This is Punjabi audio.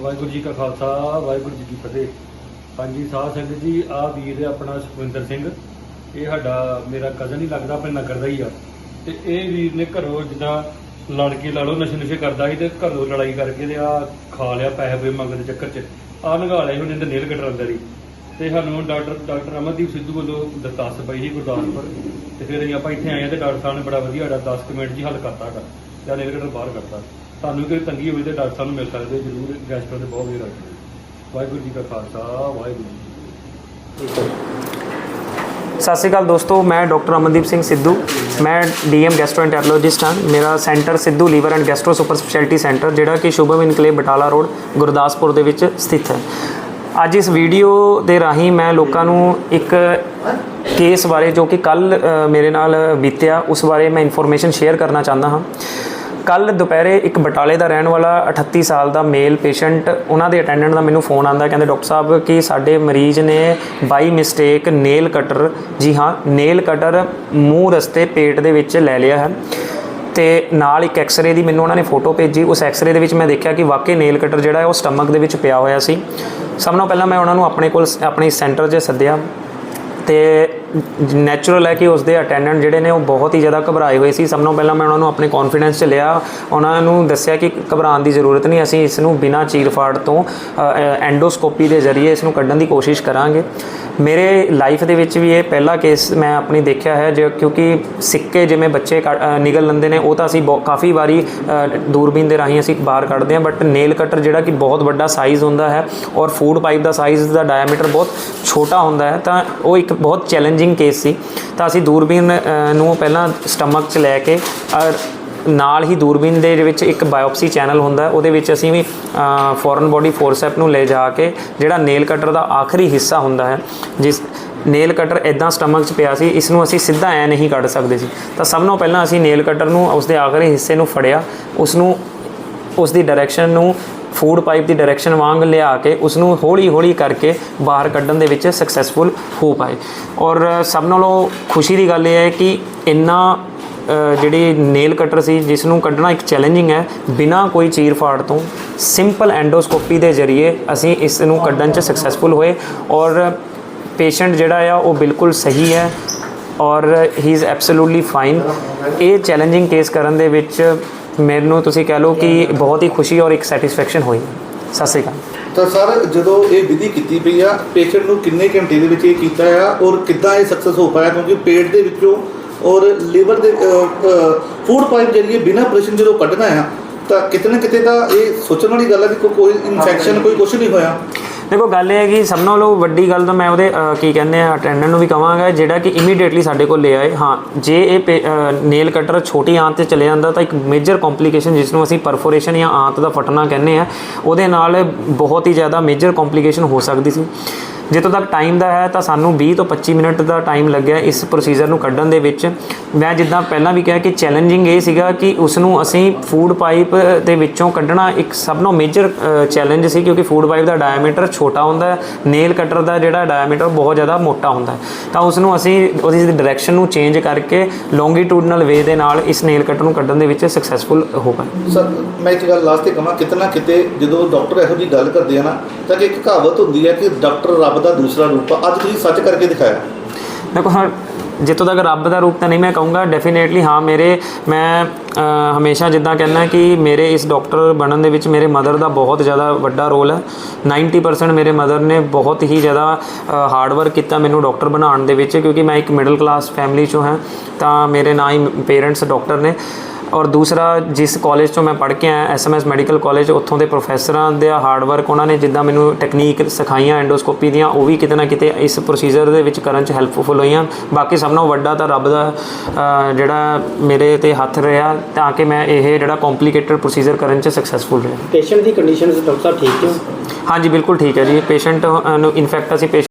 ਵਾਹਿਗੁਰੂ ਜੀ ਕਾ ਖਾਲਸਾ, ਵਾਹਿਗੁਰੂ ਜੀ ਕੀ ਫਤਿਹ। ਹਾਂਜੀ, ਸਾਧ ਸੰਗਤ ਜੀ ਆ ਵੀਰ ਹੈ ਆਪਣਾ ਸੁਖਵਿੰਦਰ ਸਿੰਘ। ਇਹ ਸਾਡਾ, ਮੇਰਾ ਕਜ਼ਨ ਹੀ ਲੱਗਦਾ, ਆਪਣੇ ਨਗਰ ਦਾ ਹੀ ਆ। ਤੇ ਇਹ ਵੀਰ ਨੇ ਘਰੋਂ ਜਿੱਦਾਂ ਲੜ ਕੇ ਲਾ ਲਓ ਨਸ਼ੇ ਨੁਸ਼ੇ ਕਰਦਾ ਸੀ ਤੇ ਘਰੋਂ ਲੜਾਈ ਕਰਕੇ ਤੇ ਆ ਖਾ ਲਿਆ ਪੈਸੇ ਪੇ ਮੰਗਣ ਦੇ ਚੱਕਰ 'ਚ। ਆ ਨਗਾ ਲਿਆ ਹੁਣ ਇਹਦੇ ਨੇਲ ਕਟਰ ਅੰਦਰ ਹੀ। ਤੇ ਸਾਨੂੰ ਡਾਕਟਰ ਡਾਕਟਰ ਅਮਨਦੀਪ ਸਿੱਧੂ ਵੱਲੋਂ ਦਰਖਾਸਤ ਪਈ ਸੀ ਗੁਰਦਾਸਪੁਰ ਤੇ ਫਿਰ ਆਪਾਂ ਇੱਥੇ ਆਏ ਆ ਤੇ ਡਾਕਟਰ ਸਾਹਿਬ ਨੇ ਬੜਾ ਵਧੀਆ ਸਾਡਾ 10 ਕੁ ਮਿੰਟ ਜੀ ਹੱਲ ਕਰਤਾ ਸਾਡਾ। ਤੇ ਨੇਲ ਕਟਰ ਬਾਹਰ ਕੱਢਤਾ। ਤੁਹਾਨੂੰ ਕੋਈ ਤੰਗੀ ਹੋਵੇ ਤੇ ਡਾਕਟਰ ਸਾਹਿਬ ਨੂੰ ਮਿਲ ਸਕਦੇ, ਜਰੂਰ ਗੈਸਟਰ ਤੇ ਬਹੁਤ ਵਧੀਆ ਰੱਖਦੇ। ਵਾਹਿਗੁਰੂ ਜੀ ਕਾ ਖਾਲਸਾ, ਵਾਹਿਗੁਰੂ ਜੀ ਕੀ ਫਤਿਹ। ਸਤਿ ਸ਼੍ਰੀ ਅਕਾਲ ਦੋਸਤੋ, ਮੈਂ ਡਾਕਟਰ ਅਮਨਦੀਪ ਸਿੰਘ ਸਿੱਧੂ। ਮੈਂ ਡੀਐਮ ਗੈਸਟ੍ਰੋਐਂਟਰੋਲੋਜਿਸਟ ਹਾਂ। ਮੇਰਾ centre Sidhu liver and gastro super speciality centre, ਜਿਹੜਾ ਕਿ ਸ਼ੁਭਮ ਇਨਕਲੇਵ ਬਟਾਲਾ ਰੋਡ, ਗੁਰਦਾਸਪੁਰ ਦੇ ਵਿੱਚ ਸਥਿਤ ਹੈ। ਅੱਜ ਇਸ ਵੀਡੀਓ ਦੇ ਰਾਹੀਂ ਮੈਂ ਲੋਕਾਂ ਨੂੰ ਇੱਕ ਕੇਸ ਬਾਰੇ, ਜੋ ਕਿ ਕੱਲ ਮੇਰੇ ਨਾਲ ਬੀਤਿਆ, ਉਸ ਬਾਰੇ ਮੈਂ ਇਨਫੋਰਮੇਸ਼ਨ ਸ਼ੇਅਰ ਕਰਨਾ ਚਾਹੁੰਦਾ ਹਾਂ। ਕੱਲ ਦੁਪਹਿਰੇ ਇੱਕ ਬਟਾਲੇ ਦਾ ਰਹਿਣ ਵਾਲਾ 38 ਸਾਲ ਦਾ ਮੇਲ ਪੇਸ਼ੈਂਟ, ਉਹਨਾਂ ਦੇ ਅਟੈਂਡੈਂਟ ਦਾ ਮੈਨੂੰ ਫੋਨ ਆਂਦਾ ਕਹਿੰਦੇ ਡਾਕਟਰ ਸਾਹਿਬ ਕਿ ਸਾਡੇ ਮਰੀਜ਼ ਨੇ ਬਾਈ ਮਿਸਟੇਕ ਨੇਲ ਕਟਰ ਜੀ ਹਾਂ ਨੇਲ ਕਟਰ ਮੂੰਹ ਰਸਤੇ ਪੇਟ ਦੇ ਵਿੱਚ ਲੈ ਲਿਆ ਹੈ ਤੇ ਨਾਲ ਇੱਕ ਐਕਸ-ਰੇ ਦੀ ਮੈਨੂੰ ਉਹਨਾਂ ਨੇ ਫੋਟੋ ਭੇਜੀ, ਉਸ ਐਕਸ-ਰੇ ਦੇ ਵਿੱਚ ਮੈਂ ਦੇਖਿਆ ਕਿ ਵਾਕਈ ਨੇਲ ਕਟਰ ਜਿਹੜਾ ਹੈ ਉਹ ਸਟਮਕ ਦੇ ਵਿੱਚ ਪਿਆ ਹੋਇਆ ਸੀ। ਸਭ ਨਾਲੋਂ ਪਹਿਲਾਂ ਮੈਂ ਉਹਨਾਂ ਨੂੰ ਆਪਣੇ ਕੋਲ, ਆਪਣੇ ਸੈਂਟਰ 'ਚ ਸੱਦਿਆ ਤੇ ਨੈਚੁਰਲ ਹੈ ਕਿ ਉਸ ਦੇ ਅਟੈਂਡੈਂਟ ਜਿਹੜੇ ਨੇ ਉਹ ਬਹੁਤ ਹੀ ਜ਼ਿਆਦਾ ਘਬਰਾਏ ਹੋਏ ਸੀ। ਸਭ ਤੋਂ ਪਹਿਲਾਂ ਮੈਂ ਉਹਨਾਂ ਨੂੰ ਆਪਣੇ ਕੌਨਫੀਡੈਂਸ 'ਚ ਲਿਆ। ਉਹਨਾਂ ਨੂੰ ਦੱਸਿਆ ਕਿ ਘਬਰਾਉਣ ਦੀ ਜ਼ਰੂਰਤ ਨਹੀਂ। ਅਸੀਂ ਇਸ ਨੂੰ ਬਿਨਾਂ ਚੀਰਫਾੜ ਤੋਂ ਐਂਡੋਸਕੋਪੀ ਦੇ ਜ਼ਰੀਏ ਇਸ ਨੂੰ ਕੱਢਣ ਦੀ ਕੋਸ਼ਿਸ਼ ਕਰਾਂਗੇ। ਮੇਰੇ ਲਾਈਫ ਦੇ ਵਿੱਚ ਵੀ ਇਹ ਪਹਿਲਾ ਕੇਸ ਮੈਂ ਆਪਣੀ ਦੇਖਿਆ ਹੈ ਜੋ ਕਿਉਂਕਿ ਸਿੱਕੇ ਜਿਵੇਂ ਬੱਚੇ ਕੱਢ- ਅ, ਨਿਗਲ ਲੈਂਦੇ ਨੇ ਉਹ ਤਾਂ ਅਸੀਂ ਬਹੁ- ਕਾਫੀ ਵਾਰੀ ਦੂਰਬੀਨ ਦੇ ਰਾਹੀਂ ਅਸੀਂ ਬਾਹਰ ਕੱਢਦੇ ਹਾਂ ਬਟ ਨੇਲ ਕਟਰ ਜਿਹੜਾ ਕਿ ਬਹੁਤ ਵੱਡਾ ਸਾਈਜ਼ ਹੁੰਦਾ ਹੈ ਔਰ ਫੂਡ ਪਾਈਪ ਦਾ ਸਾਈਜ਼ ਦਾ ਡਾਇਆਮੀਟਰ ਬਹੁਤ ਛੋਟਾ ਹੁੰਦਾ ਹੈ ਤਾਂ ਉਹ ਇੱਕ ਬਹੁਤ ਚੈਲੰਜਿੰਗ ਕੇਸ ਸੀ, ਤਾਂ ਅਸੀਂ ਦੂਰਬੀਨ ਨੂੰ ਪਹਿਲਾਂ ਸਟਮਕ 'ਚ ਲੈ ਕੇ ਨਾਲ ਹੀ ਦੂਰਬੀਨ ਦੇ ਵਿੱਚ ਇੱਕ ਬਾਇਓਪਸੀ ਚੈਨਲ ਹੁੰਦਾ ਉਹਦੇ ਵਿੱਚ ਅਸੀਂ ਵੀ ਫੋਰਨ ਬੋਡੀ ਫੋਰਸੈਪ ਨੂੰ ਲੈ ਜਾ ਕੇ, ਜਿਹੜਾ ਨੇਲ ਕਟਰ ਦਾ ਆਖਰੀ ਹਿੱਸਾ ਹੁੰਦਾ ਹੈ, ਜਿਸ ਨੇਲ ਕਟਰ ਇਦਾਂ ਸਟਮਕ 'ਚ ਪਿਆ ਸੀ, ਇਸ ਨੂੰ ਅਸੀਂ ਸਿੱਧਾ ਐ ਨਹੀਂ ਕੱਢ ਸਕਦੇ ਸੀ। ਤਾਂ ਸਭ ਤੋਂ ਪਹਿਲਾਂ ਅਸੀਂ ਨੇਲ ਕਟਰ ਨੂੰ ਉਸ ਦੇ ਆਖਰੀ ਹਿੱਸੇ ਨੂੰ ਫੜਿਆ ਉਸ ਨੂੰ ਉਸ ਦੀ ਡਾਇਰੈਕਸ਼ਨ ਨੂੰ ਫੂਡ ਪਾਈਪ ਦੀ ਡਾਇਰੈਕਸ਼ਨ ਵਾਂਗ ਲਿਆ ਕੇ ਉਸ ਨੂੰ ਹੌਲੀ ਹੌਲੀ ਕਰਕੇ ਬਾਹਰ ਕੱਢਣ ਦੇ ਵਿੱਚ ਸਕਸੈਸਫੁਲ ਹੋ ਪਾਏ। ਔਰ ਸਭ ਨਾਲੋਂ ਖੁਸ਼ੀ ਦੀ ਗੱਲ ਇਹ ਹੈ ਕਿ ਇੰਨਾ ਜਿਹੜੀ ਨੇਲ ਕਟਰ ਸੀ ਜਿਸ ਨੂੰ ਕੱਢਣਾ ਇੱਕ ਚੈਲੰਜਿੰਗ ਹੈ, ਬਿਨਾਂ ਕੋਈ ਚੀਰ ਫਾੜ ਤੋਂ ਸਿੰਪਲ ਐਂਡੋਸਕੋਪੀ ਦੇ ਜ਼ਰੀਏ ਅਸੀਂ ਇਸ ਨੂੰ ਕੱਢਣ 'ਚ ਸਕਸੈਸਫੁਲ ਹੋਏ ਔਰ ਪੇਸ਼ੈਂਟ ਜਿਹੜਾ ਆ ਉਹ ਬਿਲਕੁਲ ਸਹੀ ਹੈ ਔਰ ਹੀ ਇਜ਼ ਐਬਸੋਲੂਟਲੀ ਫਾਈਨ ਇਹ ਚੈਲੰਜਿੰਗ ਕੇਸ ਕਰਨ ਦੇ ਵਿੱਚ ਮੈਨੂੰ ਤੁਸੀਂ ਕਹਿ ਲਓ ਕਿ ਬਹੁਤ ਹੀ ਖੁਸ਼ੀ ਔਰ ਇੱਕ ਸੈਟੀਸਫੈਕਸ਼ਨ ਹੋਈ। ਸਤਿ ਸ਼੍ਰੀ ਅਕਾਲ। ਤਾਂ ਸਰ ਜਦੋਂ ਇਹ ਵਿਧੀ ਕੀਤੀ ਪਈ ਆ ਪੇਸ਼ੈਂਟ ਨੂੰ ਕਿੰਨੇ ਘੰਟੇ ਦੇ ਵਿੱਚ ਇਹ ਕੀਤਾ ਆ ਔਰ ਕਿੱਦਾਂ ਇਹ ਸਕਸੈਸ ਹੋ ਪਾਇਆ? ਕਿਉਂਕਿ ਪੇਟ ਦੇ ਵਿੱਚੋਂ ਔਰ ਲੀਵਰ ਦੇ ਫੂਡ ਪਾਈਪ ਜਰੀਏ ਬਿਨਾਂ ਆਪਰੇਸ਼ਨ ਜਦੋਂ ਕੱਢਣਾ ਆ ਤਾਂ ਕਿਤੇ ਨਾ ਕਿਤੇ ਤਾਂ ਇਹ ਸੋਚਣ ਵਾਲੀ ਗੱਲ ਕਿ ਕੋ- ਕੋਈ ਇਨਫੈਕਸ਼ਨ ਕੋਈ ਕੁਝ ਨਹੀਂ ਹੋਇਆ। ਦੇਖੋ, ਗੱਲ ਇਹ ਹੈ ਕਿ ਸਭ ਨਾਲੋਂ ਵੱਡੀ ਗੱਲ ਤਾਂ ਮੈਂ ਉਹਦੇ ਕੀ ਕਹਿੰਦੇ ਆ ਅਟੈਂਡੈਂਟ ਨੂੰ ਵੀ ਕਹਾਂਗਾ ਜਿਹੜਾ ਕਿ ਇਮੀਡੀਏਟਲੀ ਸਾਡੇ ਕੋਲ ਲੈ ਆਏ। ਹਾਂ, ਜੇ ਇਹ ਨੇਲ ਕਟਰ ਛੋਟੀ ਆਂਤ ਤੇ ਚਲੇ ਜਾਂਦਾ, ਤਾਂ ਇੱਕ ਮੇਜਰ ਕੰਪਲਿਕੇਸ਼ਨ ਜਿਸ ਨੂੰ ਅਸੀਂ ਪਰਫੋਰੇਸ਼ਨ ਜਾਂ ਆਂਤ ਦਾ ਫਟਣਾ ਕਹਿੰਦੇ ਆ, ਉਹਦੇ ਨਾਲ ਬਹੁਤ ਹੀ ਜ਼ਿਆਦਾ ਮੇਜਰ ਕੰਪਲਿਕੇਸ਼ਨ ਹੋ ਸਕਦੀ ਸੀ। ਜਿੱਥੋਂ ਤੱਕ ਟਾਈਮ ਦਾ ਹੈ ਤਾਂ ਸਾਨੂੰ 20 ਤੋਂ 25 ਮਿੰਟ ਦਾ ਟਾਈਮ ਲੱਗਿਆ ਇਸ ਪ੍ਰੋਸੀਜਰ ਨੂੰ ਕੱਢਣ ਦੇ ਵਿੱਚ। ਮੈਂ ਜਿੱਦਾਂ ਪਹਿਲਾਂ ਵੀ ਕਿਹਾ ਕਿ ਚੈਲੰਜਿੰਗ ਇਹ ਸੀਗਾ ਕਿ ਉਸ ਨੂੰ ਅਸੀਂ ਫੂਡ ਪਾਈਪ ਦੇ ਵਿੱਚੋਂ ਕੱਢਣਾ ਇੱਕ ਸਭ ਤੋਂ ਮੇਜਰ ਚੈਲੰਜ ਸੀ ਕਿਉਂਕਿ ਫੂਡ ਪਾਈਪ ਦਾ ਡਾਇਆਮੀਟਰ ਛੋਟਾ ਹੁੰਦਾ ਹੈ ਨੇਲ ਕਟਰ ਦਾ ਜਿਹੜਾ ਡਾਇਆਮੀਟਰ ਬਹੁਤ ਜ਼ਿਆਦਾ ਮੋਟਾ ਹੁੰਦਾ ਹੈ। ਤਾਂ ਉਸ ਨੂੰ ਅਸੀਂ ਉਹਦੀ ਡਾਇਰੈਕਸ਼ਨ ਨੂੰ ਚੇਂਜ ਕਰਕੇ ਲੌਂਗੀਟਿਊਡਨਲ ਵੇ ਦੇ ਨਾਲ ਇਸ ਨੇਲ ਕਟਰ ਨੂੰ ਕੱਢਣ ਦੇ ਵਿੱਚ ਸਕਸੈਸਫੁਲ ਹੋ ਪਾਏ ਸਰ ਮੈਂ ਇੱਕ ਗੱਲ ਲਾਸਟ ਤੇ ਕਹਾਂ, ਕਿਤਨਾ ਕਿਤੇ ਜਦੋਂ ਡਾਕਟਰ ਇਹੋ ਜੀ ਗੱਲ ਕਰਦੇ ਆ ਨਾ, ਤਾਂ ਕਿ ਇੱਕ ਕਹਾਵਤ ਹੁੰਦੀ ਹੈ ਕਿ ਡਾਕਟਰ ਰੱਬ ਦਾ ਦੂਸਰਾ ਰੂਪ ਆ ਅੱਜ ਤੁਸੀਂ ਸੱਚ ਕਰਕੇ ਦਿਖਾਇਆ। ਦੇਖੋ, ਹਾਂ, ਜਿੱਥੋਂ ਤੱਕ ਰੱਬ ਦਾ ਰੂਪ ਤਾਂ ਨਹੀਂ ਮੈਂ ਕਹੂੰਗਾ ਡੈਫੀਨੇਟਲੀ ਹਾਂ, ਮੇਰੇ, ਮੈਂ ਹਮੇਸ਼ਾ ਜਿੱਦਾਂ ਕਹਿੰਦਾ ਕਿ ਮੇਰੇ ਇਸ ਡਾਕਟਰ ਬਣਨ ਦੇ ਵਿੱਚ ਮੇਰੇ ਮਦਰ ਦਾ ਬਹੁਤ ਜ਼ਿਆਦਾ ਵੱਡਾ ਰੋਲ ਹੈ। 90% ਮੇਰੇ ਮਦਰ ਨੇ ਬਹੁਤ ਹੀ ਜ਼ਿਆਦਾ ਹਾਰਡ ਵਰਕ ਕੀਤਾ ਮੈਨੂੰ ਡਾਕਟਰ ਬਣਾਉਣ ਦੇ ਵਿੱਚ, ਕਿਉਂਕਿ ਮੈਂ ਇੱਕ ਮਿਡਲ ਕਲਾਸ ਫੈਮਿਲੀ ਚੋਂ ਹਾਂ, ਤਾਂ ਮੇਰੇ ਨਾ ਹੀ ਪੇਰੈਂਟਸ ਡਾਕਟਰ ਨੇ। ਔਰ ਦੂਸਰਾ ਜਿਸ ਕਾਲਜ ਤੋਂ ਮੈਂ ਪੜ੍ਹ ਕੇ ਆਇਆ ਐਸਐਮਐਸ ਮੈਡੀਕਲ ਕਾਲਜ ਉੱਥੋਂ ਦੇ ਪ੍ਰੋਫੈਸਰਾਂ ਦਾ ਹਾਰਡ ਵਰਕ ਉਹਨਾਂ ਨੇ ਜਿੱਦਾਂ ਮੈਨੂੰ ਟੈਕਨੀਕ ਸਿਖਾਈਆਂ ਐਂਡੋਸਕੋਪੀ ਦੀਆਂ ਉਹ ਵੀ ਕਿਤੇ ਨਾ ਕਿਤੇ ਇਸ ਪ੍ਰੋਸੀਜਰ ਦੇ ਵਿੱਚ ਕਰਨ 'ਚ ਹੈਲਪਫੁਲ ਹੋਈਆਂ। ਬਾਕੀ ਸਭ ਨਾਲੋਂ ਵੱਡਾ ਤਾਂ ਰੱਬ ਦਾ ਜਿਹੜਾ ਮੇਰੇ ਤੇ ਹੱਥ ਰਿਹਾ ਤਾਂ ਕਿ ਮੈਂ ਇਹ ਜਿਹੜਾ ਕੰਪਲਿਕੇਟਡ ਪ੍ਰੋਸੀਜਰ ਕਰਨ 'ਚ ਸਕਸੈਸਫੁਲ ਰਿਹਾ। ਪੇਸ਼ੈਂਟ ਦੀ ਕੰਡੀਸ਼ਨਸ ਡਾਕਟਰ ਠੀਕ ਕਿਉਂ ਹਾਂਜੀ ਬਿਲਕੁਲ ਠੀਕ ਹੈ ਜੀ। ਪੇਸ਼ੈਂਟ ਨੂੰ ਇਨਫੈਕਟ ਅਸੀਂ